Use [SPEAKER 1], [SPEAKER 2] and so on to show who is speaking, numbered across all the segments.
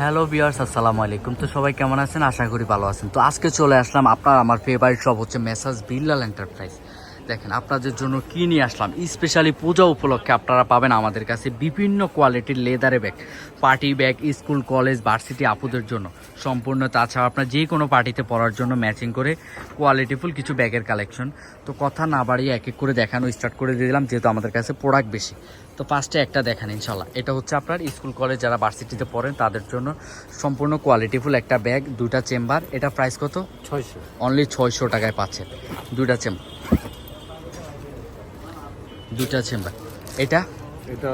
[SPEAKER 1] Hello বিয়ার্স আসসালামু আলাইকুম। তো সবাই কেমন আছেন? আশা করি ভালো আছেন। তো আজকে চলে আসলাম আপনার, আমার ফেভারিট সব হচ্ছে মেসাজ বিল্লাল এন্টারপ্রাইজ দেখেন আপনাদের জন্য কি নিয়ে আসলাম? স্পেশালি পূজা উপলক্ষে আপনারা পাবেন আমাদের কাছে বিভিন্ন কোয়ালিটির লেদারে bag party bag school college varsity আপুদের জন্য। সম্পূর্ণ তাছাড়া আপনার যে কোনো পার্টিতে পড়ার জন্য ম্যাচিং করে কোয়ালিটিফুল কিছু ব্যাগের কালেকশন তো কথা না বাড়িয়ে এক এক করে দেখানো স্টার্ট করে দিয়ে দিলাম যেহেতু আমাদের কাছে প্রোডাক্ট বেশি। তো ফার্স্টে একটা দেখান ইনশাল্লাহ এটা হচ্ছে আপনার স্কুল কলেজ যারা ভার্সিটিতে পড়েন তাদের জন্য সম্পূর্ণ কোয়ালিটিফুল একটা ব্যাগ দুটা চেম্বার এটা প্রাইস কত?
[SPEAKER 2] ছয়শো।
[SPEAKER 1] অনলি ছয়শো টাকায় পাচ্ছেন দুইটা চেম্বার দুইটা চেম্বার এটা?
[SPEAKER 2] এটা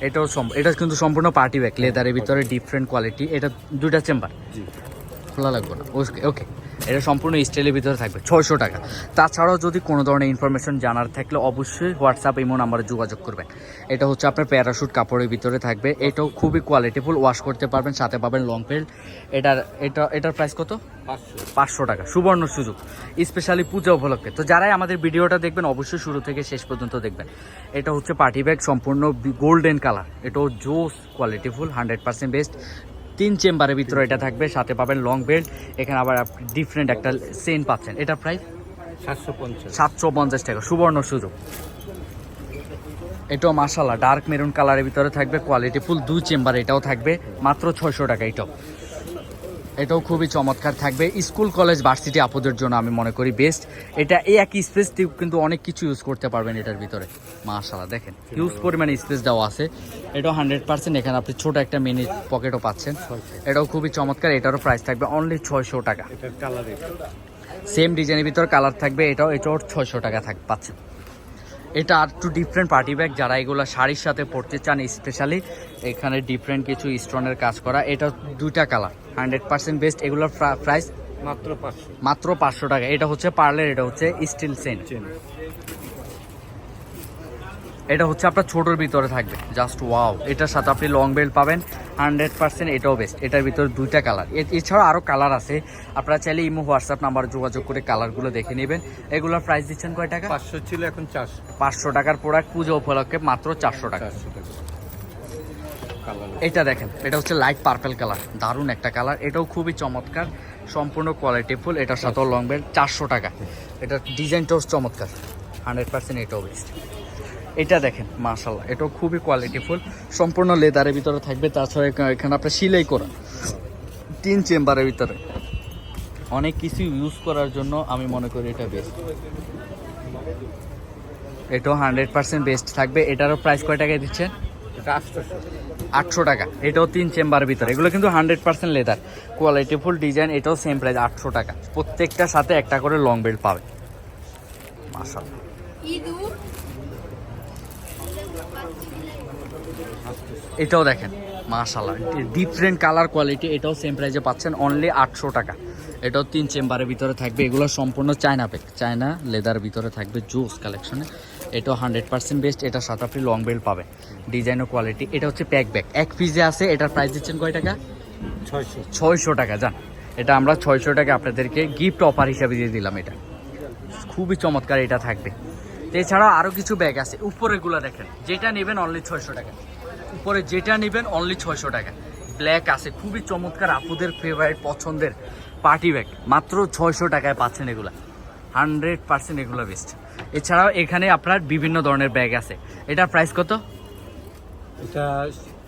[SPEAKER 1] এটাও এটা কিন্তু সম্পূর্ণ পার্টি ব্যাগ লেদারের ভিতরে ডিফারেন্ট কোয়ালিটি এটা দুটা চেম্বার
[SPEAKER 2] জি।
[SPEAKER 1] খোলা লাগবে না। ওকে ওকে এটা সম্পূর্ণ স্টাইলের ভিতরে থাকবে, ছয়শো টাকা। তাছাড়াও যদি কোনো ধরনের ইনফরমেশন জানার থাকলে অবশ্যই হোয়াটসঅ্যাপ ইমো নাম্বারে যোগাযোগ করবেন। এটা হচ্ছে আপনার প্যারাশুট কাপড়ের ভিতরে থাকবে। এটাও খুবই কোয়ালিটিফুল ওয়াশ করতে পারবেন, সাথে পাবেন লং বেল্ট এটার, এটা, এটার প্রাইস কত?
[SPEAKER 2] পাঁচশো
[SPEAKER 1] টাকা। সুবর্ণ সুযোগ। স্পেশালি পূজা উপলক্ষে। তো যারাই আমাদের ভিডিওটা দেখবেন, অবশ্যই শুরু থেকে শেষ পর্যন্ত দেখবেন। এটা হচ্ছে পার্টি ব্যাগ সম্পূর্ণ গোল্ডেন কালার এটাও জোস কোয়ালিটিফুল হান্ড্রেড পার্সেন্ট বেস্ট তিন চেম্বারের ভিতরে এটা থাকবে সাথে পাবেন লং বেল্ট এখানে আবার ডিফারেন্ট একটা সেন পাচ্ছেন। এটা প্রায়
[SPEAKER 2] সাতশো পঞ্চাশ।
[SPEAKER 1] সাতশো পঞ্চাশ টাকা সুবর্ণ সুযোগ। এটাও মাসাল্লাহ ডার্ক মেরুন কালারের ভিতরে থাকবে কোয়ালিটি ফুল দুই চেম্বার এটাও থাকবে মাত্র ছয়শো টাকা এটাও এটাও খুবই চমৎকার থাকবে। স্কুল কলেজ ভার্সিটি আপুদের জন্য আমি মনে করি বেস্ট এটা এই একই স্পেস কিন্তু অনেক কিছু ইউজ করতে পারবেন এটার ভিতরে। মাশাল্লাহ দেখেন ইউজ পরিমাণে স্পেস দেওয়া আছে। এটাও হান্ড্রেড পার্সেন্ট এখানে আপনি ছোট একটা মিনি পকেটও পাচ্ছেন। এটাও খুবই চমৎকার এটারও প্রাইস থাকবে অনলি ছয়শো টাকা। সেম ডিজাইনের ভিতর কালার থাকবে এটাও এটাও ছয়শো টাকা থাক পাচ্ছেন। এটা আর টু ডিফারেন্ট পার্টি ব্যাগ যারা এগুলো শাড়ির সাথে পড়তে চান স্পেশালি এখানে ডিফারেন্ট কিছু স্টোনের কাজ করা। এটা দুইটা কালার হান্ড্রেড পার্সেন্ট বেস্ট এগুলোর প্রাইস
[SPEAKER 2] মাত্র পাঁচশো।
[SPEAKER 1] মাত্র পাঁচশো টাকা। এটা হচ্ছে পার্লের এটা হচ্ছে স্টিল সেন্ট
[SPEAKER 2] চেন
[SPEAKER 1] এটা হচ্ছে আপনার ছোটোর ভিতরে থাকবে। জাস্ট ওয়াও এটার সাথে আপনি লং বেল্ট পাবেন। হান্ড্রেড পার্সেন্ট এটাও বেস্ট এটার ভিতরে দুইটা কালার এছাড়াও আরও কালার আছে। আপনারা চাইলে ইমো হোয়াটসঅ্যাপ নাম্বার যোগাযোগ করে কালারগুলো দেখে নেবেন। এগুলোর প্রাইস দিচ্ছেন কয় টাকা?
[SPEAKER 2] পাঁচশো ছিল এখন চারশো।
[SPEAKER 1] পাঁচশো টাকার প্রোডাক্ট পুজো উপলক্ষে মাত্র চারশো টাকা। এটা দেখেন এটা হচ্ছে লাইট পার্পেল কালার দারুণ একটা কালার এটাও খুবই চমৎকার। সম্পূর্ণ কোয়ালিটি ফুল এটার সাথেও লং বেল্ট চারশো টাকা। এটার ডিজাইনটাও চমৎকার। হান্ড্রেড পার্সেন্ট এটাও বেস্ট এটা দেখেন মাশাল্লাহ এটাও খুবই কোয়ালিটি ফুল সম্পূর্ণ লেদারের ভিতরে থাকবে তাছাড়া এখানে আপনার সিলাই করা তিন চেম্বারের ভিতরে। অনেক কিছু ইউজ করার জন্য আমি মনে করি এটা বেস্ট এটাও হান্ড্রেড পার্সেন্ট বেস্ট থাকবে এটারও প্রাইস কয় টাকায় দিচ্ছেন?
[SPEAKER 2] এটা
[SPEAKER 1] আটশো টাকা এটাও তিন চেম্বার ভিতরে এগুলো কিন্তু hundred percent leather quality full design এটাও সেম প্রাইস আটশো টাকা। প্রত্যেকটার সাথে একটা করে লং বেল্ট পাবে মাশাআল্লাহ। এটাও দেখেন মাশাল্লাহ ডিফারেন্ট কালার কোয়ালিটি এটাও সেম প্রাইসে পাচ্ছেন অনলি আটশো টাকা। এটাও তিন চেম্বারের ভিতরে থাকবে এগুলো সম্পূর্ণ চায়না প্যাক চায়না লেদার ভিতরে থাকবে জুস কালেকশনে এটাও হান্ড্রেড পার্সেন্ট বেস্ট এটা সাথে আপনি লং বেল্ট পাবে। ডিজাইন ও কোয়ালিটি এটা হচ্ছে প্যাক ব্যাগ এক পিসে আছে এটার প্রাইস দিচ্ছেন কয় টাকা?
[SPEAKER 2] ছয়শো।
[SPEAKER 1] ছয়শো টাকা যান এটা আমরা ছয়শো টাকা আপনাদেরকে গিফট অফার হিসাবে দিয়ে দিলাম এটা। খুবই চমৎকার এটা থাকবে। এছাড়াও আরও কিছু ব্যাগ আছে। উপরেগুলো দেখেন যেটা নেবেন অনলি ছয়শো টাকা। উপরে যেটা নেবেন অনলি ছয়শো টাকা। ব্ল্যাক আছে খুবই চমৎকার আপুদের ফেভারিট পছন্দের পার্টি ব্যাগ মাত্র ছয়শো টাকায় পাচ্ছেন এগুলা। হান্ড্রেড পার্সেন্ট এগুলো বেস্ট এছাড়াও এখানে আপনার বিভিন্ন ধরনের ব্যাগ আছে। এটার প্রাইস কত?
[SPEAKER 2] এটা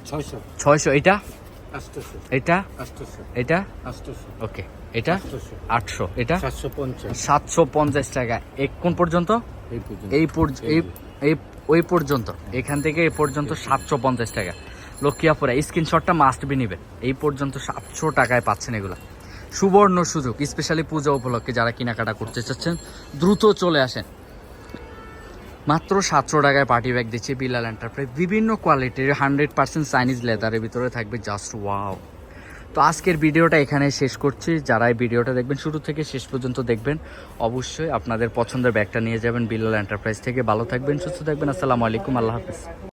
[SPEAKER 2] ছয়শো।
[SPEAKER 1] ছয়শো এটা? এটা? এটা? ওকে এটা? আটশো এটা?
[SPEAKER 2] সাতশো পঞ্চাশ।
[SPEAKER 1] সাতশো পঞ্চাশ টাকা। এক কোন পর্যন্ত?
[SPEAKER 2] এই
[SPEAKER 1] এই ওই পর্যন্ত। এখান থেকে এই পর্যন্ত সাতশো পঞ্চাশ টাকা। লক্ষ্মীয়াপুরা স্ক্রিনশটটা মাস্ট বি নেবেন। এই পর্যন্ত সাতশো টাকায় পাচ্ছেন এগুলো। সুবর্ণ সুযোগ স্পেশালি পূজা উপলক্ষে যারা কেনাকাটা করতে চাচ্ছেন দ্রুত চলে আসেন। মাত্র সাতশো টাকায় পার্টি ব্যাগ দিচ্ছে বিলাল এন্টারপ্রাইজ বিভিন্ন কোয়ালিটির হান্ড্রেড পার্সেন্ট চাইনিজ লেদারের ভিতরে থাকবে জাস্ট ওয়াও তো আজকের ভিডিওটা এখানে শেষ করছি। যারা এই ভিডিওটা দেখবেন, শুরু থেকে শেষ পর্যন্ত দেখবেন, অবশ্যই আপনাদের পছন্দের ব্যাগটা নিয়ে যাবেন বিল্লাল এন্টারপ্রাইজ থেকে। ভালো থাকবেন, সুস্থ থাকবেন। আসসালামু আলাইকুম, আল্লাহ হাফিজ।